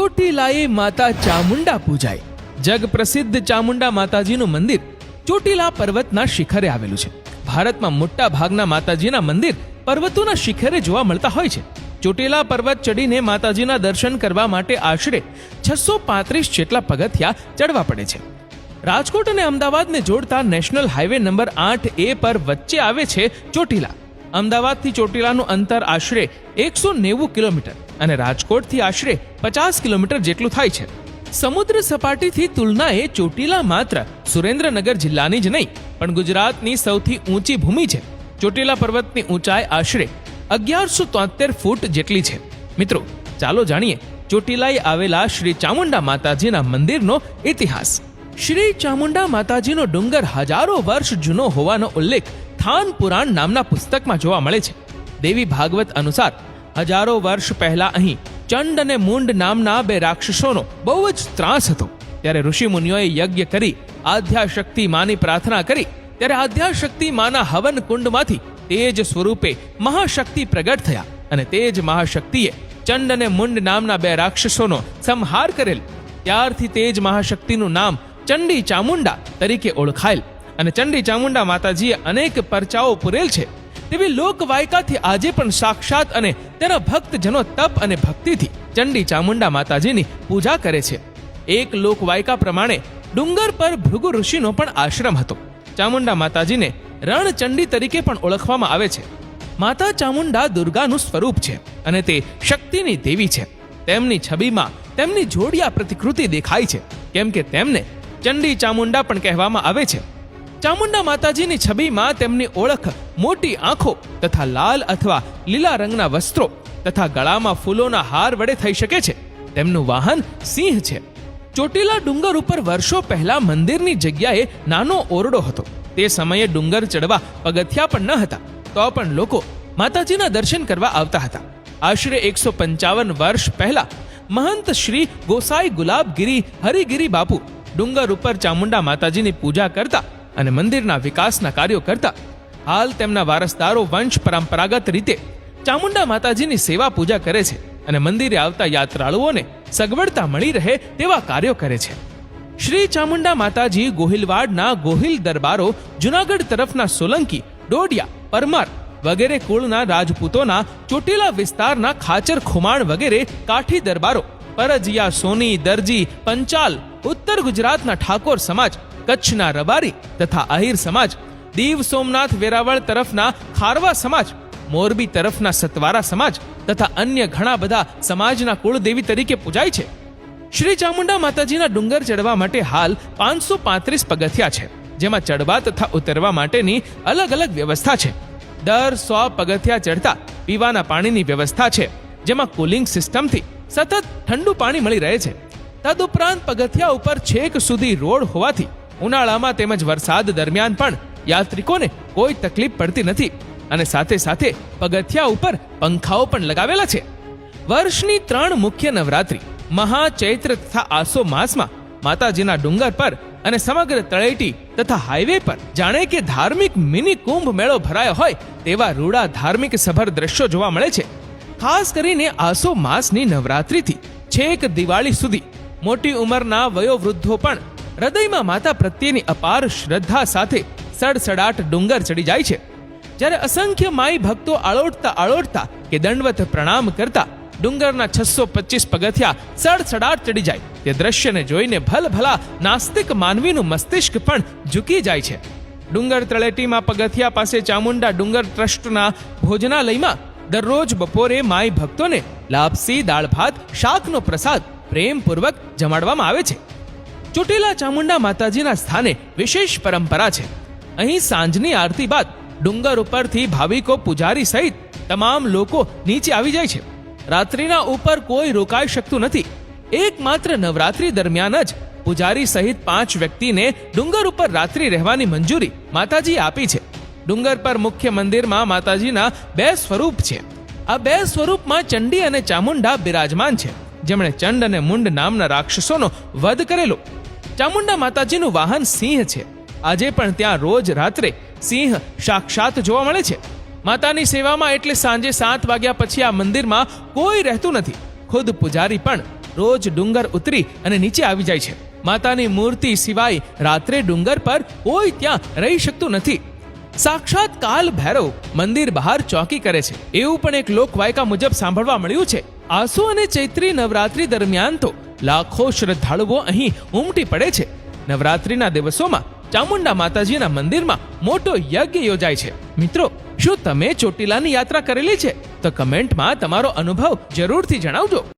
ચોટીલાએ માતા ચામુંડા પૂજાય જગ પ્રસિદ્ધ ચામુંડા માતાજીનું મંદિર ચોટીલા પર્વતના શિખરે આવેલું છે. ભારતમાં મોટા ભાગના માતાજીના મંદિર પર્વતોના શિખરે જોવા મળતા હોય છે. ચોટીલા પર્વત ચડીને માતાજીના દર્શન કરવા માટે આશરે છસો પાંત્રીસ જેટલા પગથિયા ચડવા પડે છે. રાજકોટ અને અમદાવાદને જોડતા નેશનલ હાઈવે નંબર આઠ એ પર વચ્ચે આવે છે ચોટીલા. અમદાવાદથી ચોટીલાનું અંતર આશરે એકસો નેવું કિલોમીટર અને રાજકોટથી આશરે પચાસ કિલોમીટર જેટલું થાય છે. સમુદ્ર સપાટીથી તુલનાએ ચોટીલા માત્ર સુરેન્દ્રનગર જિલ્લાની જ નહીં, પણ ગુજરાતની સૌથી ઊંચી ભૂમિ છે. ચોટીલા પર્વતની ઊંચાઈ આશરે અગિયારસો તોતેર ફૂટ જેટલી છે. મિત્રો, ચાલો જાણીએ ચોટીલાએ આવેલા શ્રી ચામુંડા માતાજીના મંદિરનો ઇતિહાસ. શ્રી ચામુંડા માતાજીનો ડુંગર હજારો વર્ષ જૂનો હોવાનો ઉલ્લેખ થાન પુરાણ નામના પુસ્તકમાં જોવા મળે છે. દેવી ભાગવત અનુસાર, હજારો વર્ષ પહેલા અહીં ચંડ અને મુંડ નામના બે રાક્ષસોનો બહુ જ ત્રાસ હતો. ત્યારે ઋષિ મુનિઓએ યજ્ઞ કરી આધ્યાશક્તિ માની પ્રાર્થના કરી, ત્યારે આધ્યાશક્તિ માના હવન કુંડમાંથી તેજ સ્વરૂપે મહાશક્તિ પ્રગટ થયા અને તેજ મહાશક્તિએ ચંડ અને મુંડ નામના બે રાક્ષસોનો સંહાર કરેલ. ત્યારથી તેજ મહાશક્તિનું નામ ચંડી ચામુંડા તરીકે ઓળખાયેલ. અને ચંડી ચામુંડા માતાજીએ અનેક પરચાઓ પૂરેલ છે. તેવી લોકવાયકાથી આજે પણ સાક્ષાત અને તેના ભક્તજનો તપ અને ભક્તિથી ચંડી ચામુંડા માતાજીની પૂજા કરે છે. એક લોકવાયકા પ્રમાણે ડુંગર પર ભૃગુ ઋષિનો પણ આશ્રમ હતો. ચામુંડા માતાજીને રણચંડી તરીકે પણ ઓળખવામાં આવે છે. માતા ચામુંડા દુર્ગાનું સ્વરૂપ છે અને તે શક્તિની દેવી છે. તેમની છબીમાં તેમની જોડિયા પ્રતિકૃતિ દેખાય છે. કેમ કે તેમને ચંડી ચામુંડા પણ કહેવામાં આવે છે. ચામુંડા માતાજીની છબીમાં તેમની ઓળખ, મોટી આંખો તથા લાલ અથવા લીલા રંગના વસ્ત્રો તથા ગળામાં ફૂલોના હાર વડે થઈ શકે છે. તેમનું વાહન સિંહ છે. ચોટીલા ડુંગર ઉપર વર્ષો પહેલા મંદિરની જગ્યાએ નાનો ઓરડો હતો. તે સમયે ડુંગર ચડવા પગથિયા પણ ન હતા, તો પણ લોકો માતાજીના દર્શન કરવા આવતા હતા. આશરે એકસો પંચાવન વર્ષ પહેલા મહંત શ્રી ગોસાઈ ગુલાબગીરી હરિગીરી બાપુ ડુંગર ઉપર ચામુંડા માતાજીની પૂજા કરતા અને મંદિરના વિકાસના કાર્યો કરતા. હાલ તેમના વારસદારો વંશ પરંપરાગત રીતે ચામુંડા માતાજીની સેવા પૂજા કરે છે અને મંદિરે આવતા યાત્રાળુઓને સગવડતા મળી રહે તેવા કાર્યો કરે છે. શ્રી ચામુંડા માતાજી ગોહિલવાડના ગોહિલ દરબારો, જુનાગઢ તરફના સોલંકી, ડોડિયા, પરમાર વગેરે કુળના રાજપૂતોના ચોટીલા વિસ્તારના ખાચર ખુમાણ વગેરે કાઠી દરબારો, પરજિયા, સોની, દરજી, પંચાલ, ઉત્તર ગુજરાતના ઠાકોર સમાજ કચ્છના રબારી તથા આહિર સમાજ, દીવ સોમનાથ વેરાવળ તરફના ખારવા સમાજ, મોરબી તરફના સતવારા સમાજ તથા અન્ય ઘણા બધા સમાજના કુળદેવી તરીકે પૂજાય છે. શ્રી ચામુંડા માતાજીના ડુંગર ચડવા માટે હાલ પાંચસો પાંત્રીસ પગથિયા છે, જેમાં ચડવા તથા ઉતરવા માટેની અલગ અલગ વ્યવસ્થા છે. દર સો પગથિયા ચડતા પીવાના પાણીની વ્યવસ્થા છે, જેમાં કુલિંગ સિસ્ટમથી સતત ઠંડુ પાણી મળી રહે છે. તદુપરાંત પગથિયા ઉપર છેક સુધી રોડ હોવાથી ઉનાળામાં તેમજ વરસાદ દરમિયાન પણ યાત્રિકોને કોઈ તકલીફ પડતી નથી અને સાથે સાથે પગથિયા ઉપર પંખાઓ પણ લગાવેલા છે. વર્ષની ત્રણ મુખ્ય નવરાત્રી મહા ચૈત્ર તથા આસો માસમાં માતાજીના ડુંગર પર અને સમગ્ર તળેટી તથા હાઈવે પર જાણે કે ધાર્મિક મિની કુંભ મેળો ભરાયો હોય તેવા રૂડા ધાર્મિક સભર દ્રશ્યો જોવા મળે છે. ખાસ કરીને આસો માસની નવરાત્રિથી છેક દિવાળી સુધી મોટી ઉંમરના વયોવૃદ્ધો પણ હૃદયમાં માતા પ્રત્યેની અપાર શ્રદ્ધા સાથે સડસડાટ ડુંગર ચડી જાય છે. જ્યારે અસંખ્ય માઈ ભક્તો આળોટતા આળોટતા કે દંડવત પ્રણામ કરતા ડુંગરના છસો પચીસ પગથિયા સડસડાટ ચડી જાય. તે દ્રશ્યને જોઈને ભલભલા નાસ્તિક માનવીનું મસ્તિષ્ક પણ ઝૂકી જાય છે. ડુંગર તળેટીમાં પગથિયા પાસે ચામુંડા ડુંગર ટ્રસ્ટના ભોજનાલયમાં દરરોજ બપોરે માઈ ભક્તોને લાપસી દાળ ભાત, શાકનો પ્રસાદ પ્રેમપૂર્વક જમાડવામાં આવે છે. ચોટીલા ચામુંડા માતાજીના સ્થાને વિશેષ પરંપરા છે. અહીં સાંજની આરતી બાદ ડુંગર ઉપરથી ભાવિકો પૂજારી સહિત તમામ લોકો નીચે આવી જાય છે. રાત્રિના ઉપર કોઈ રોકાઈ શકતું નથી. એકમાત્ર નવરાત્રી દરમિયાન જ પૂજારી સહિત પાંચ વ્યક્તિને ડુંગર ઉપર રાત્રિ રહેવાની મંજૂરી માતાજી આપી છે. ડુંગર પર મુખ્ય મંદિરમાં માતાજીના બે સ્વરૂપ છે. આ બે સ્વરૂપમાં ચંડી અને ચામુંડા બિરાજમાન છે. જેમણે ચંડ અને મુંડ નામના રાક્ષસોનો વધ કરેલો ચામુંડા માતાજીનું વાહન સિંહ છે. આજે પણ ત્યાં રોજ રાત્રે સિંહ સાક્ષાત જોવા મળે છે. માતાની સેવામાં એટલે સાંજે સાત વાગ્યા પછી આ મંદિરમાં કોઈ રહેતું નથી. ખુદ પૂજારી પણ રોજ ડુંગર ઉતરી અને નીચે આવી જાય છે. માતાની મૂર્તિ સિવાય રાત્રે ડુંગર પર કોઈ ત્યાં રહી શકતું નથી. સાક્ષાત કાલ ભૈરવ મંદિર બહાર ચોકી કરે છે. એવું પણ એક લોકવાયકા મુજબ સાંભળવા મળ્યું છે. આસુ અને ચૈત્રી નવરાત્રી દરમિયાન તો લાખો શ્રદ્ધાળુઓ અહીં ઉમટી પડે છે. નવરાત્રિના દિવસોમાં ચામુંડા માતાજીના મંદિરમાં મોટો યજ્ઞ યોજાય છે. મિત્રો, શું તમે ચોટીલાની યાત્રા કરેલી છે? તો કમેન્ટમાં તમારો અનુભવ જરૂરથી જણાવજો.